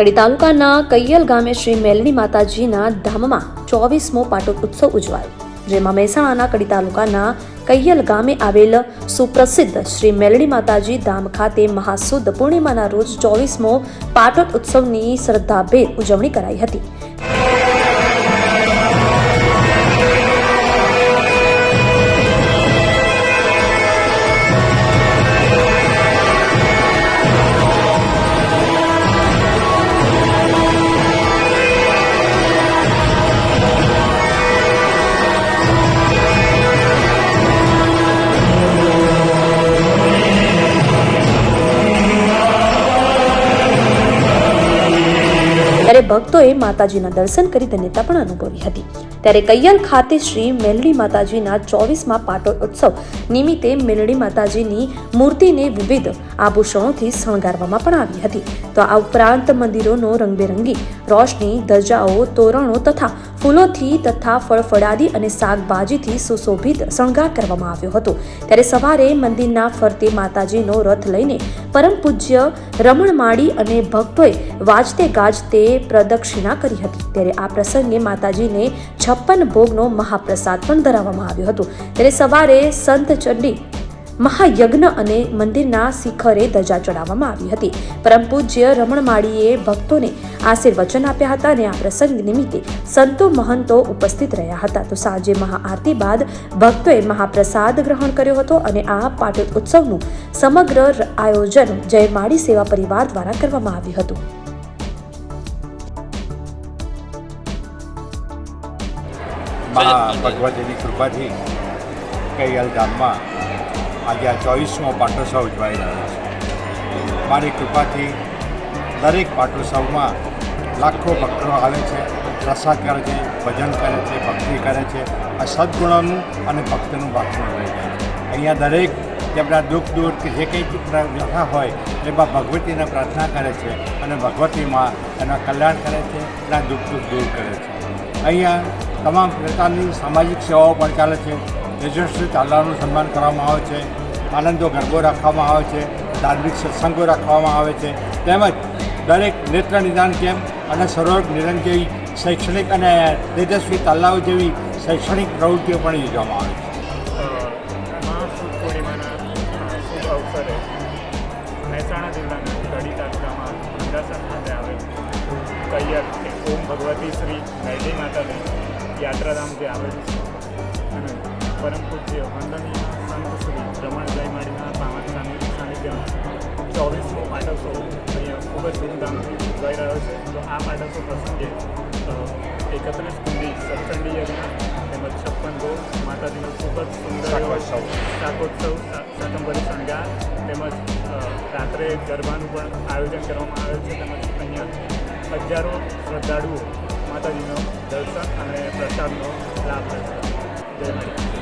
કડી તાલુકાના કૈયલ ગામે શ્રી મેલડી માતાજીના ધામમાં ચોવીસમો પાટોદ ઉત્સવ ઉજવાયો, જેમાં મહેસાણાના કડી તાલુકાના કૈયલ ગામે આવેલ સુપ્રસિદ્ધ શ્રી મેલડી માતાજી ધામ ખાતે મહાસુદ પૂર્ણિમાના રોજ ચોવીસમો પાટોદ ઉત્સવની શ્રદ્ધાભેર ઉજવણી કરાઈ હતી. ત્યારે ભક્તોએ માતાજીના દર્શન કરી ધન્યતા પણ અનુભવી હતી. ત્યારે કૈયલ ખાતે શ્રી મેલડી માતાજીના ચોવીસમાં પાટોળ ઉત્સવ નિમિત્તે મેલડી માતાજીની મૂર્તિને વિવિધ આભૂષણોથી શણગારવામાં પણ આવી હતી. તો આ ઉપરાંત મંદિરોનો રંગબેરંગી રોશની, ધજાઓ, તોરણો તથા ફૂલોથી તથા ફળફળાદી અને શાકભાજીથી સુશોભિત શણગાર કરવામાં આવ્યો હતો. ત્યારે સવારે મંદિરના ફરતે માતાજીનો રથ લઈને પરમ પૂજ્ય રમણ માળી અને ભક્તોએ વાજતે ગાજતે પ્રદક્ષિણા કરી હતી. ત્યારે આ પ્રસંગે માતાજીને છપ્પન ભોગનો મહાપ્રસાદ પણ ધરાવવામાં આવ્યો હતો. ત્યારે સવારે સંત ચંડી મહાયજ્ઞ અને મંદિરના શિખરે ધજા ચડાવવામાં આવી હતી. પરમ પૂજ્ય રમણ માળીએ ભક્તોને આશીર્વચન આપ્યા હતા અને આ પ્રસંગ નિમિત્તે સંતો મહંતો ઉપસ્થિત રહ્યા હતા. તો સાંજે મહાઆરતી બાદ ભક્તોએ મહાપ્રસાદ ગ્રહણ કર્યો હતો અને આ પાટોત્સવ ઉત્સવનું સમગ્ર આયોજન જય માળી સેવા પરિવાર દ્વારા કરવામાં આવ્યું હતું. ભગવતીની કૃપાથી કૈયલ ગામમાં આજે આ ચોવીસમો પાટોત્સવ ઉજવાઈ રહ્યો છે. મારી કૃપાથી દરેક પાટોત્સવમાં લાખો ભક્તો આવે છે, પ્રસાદ કરે છે, ભજન કરે છે, ભક્તિ કરે છે. આ સદગુણોનું અને ભક્તનું ભાગવું રહી જાય છે. અહીંયા દરેક તેમના દુઃખ, દૂર કે જે કંઈ વ્યથા હોય, એમાં ભગવતીને પ્રાર્થના કરે છે અને ભગવતીમાં એના કલ્યાણ કરે છે, એના દુઃખ દુઃખ, દૂર કરે છે. અહીંયા તમામ પ્રકારની સામાજિક સેવાઓ પણ ચાલે છે. યશસ્વી ચાલવાનું સન્માન કરવામાં આવે છે આનંદો ગરબો રાખવામાં આવે છે, ધાર્મિક સત્સંગો રાખવામાં આવે છે, તેમજ દરેક નેત્ર નિદાન કેમ્પ અને સરોવર નિદાન જેવી શૈક્ષણિક અને તેજસ્વી તાલાઓ જેવી શૈક્ષણિક પ્રવૃત્તિઓ પણ યોજવામાં આવે છે. મહેસાણા જિલ્લાના કડી તાલુકામાં અંદાસર ખાતે આવેલ કૈયર ઓમ ભગવતી શ્રી મેરડી માતાની યાત્રાધામ જે આવેલું છે. અને પરમ પૂજ્ય વંદનીય સંત શ્રી રમણ જયમાળીના પાવન સાનિધ્ય સાનિધ્યમાં ચોવીસમો પાટોત્સવ અહીંયા ખૂબ જ ધૂમધામથી ઉજવાઈ રહ્યો છે. તો આ પાટોત્સવ પ્રસંગે એકત્રીસ કુંડી સત્સંડી યજ્ઞ તેમજ છપ્પન ગો માતાજીનો ખૂબ જ સુંદર શાકોત્સવ. શાકંભરી શણગાર તેમજ રાત્રે ગરબાનું પણ આયોજન કરવામાં આવ્યું છે. તેમજ અહીંયા હજારો શ્રદ્ધાળુઓ માતાજીનો દર્શન અને પ્રસાદનો લાભ લે છે. જય માતા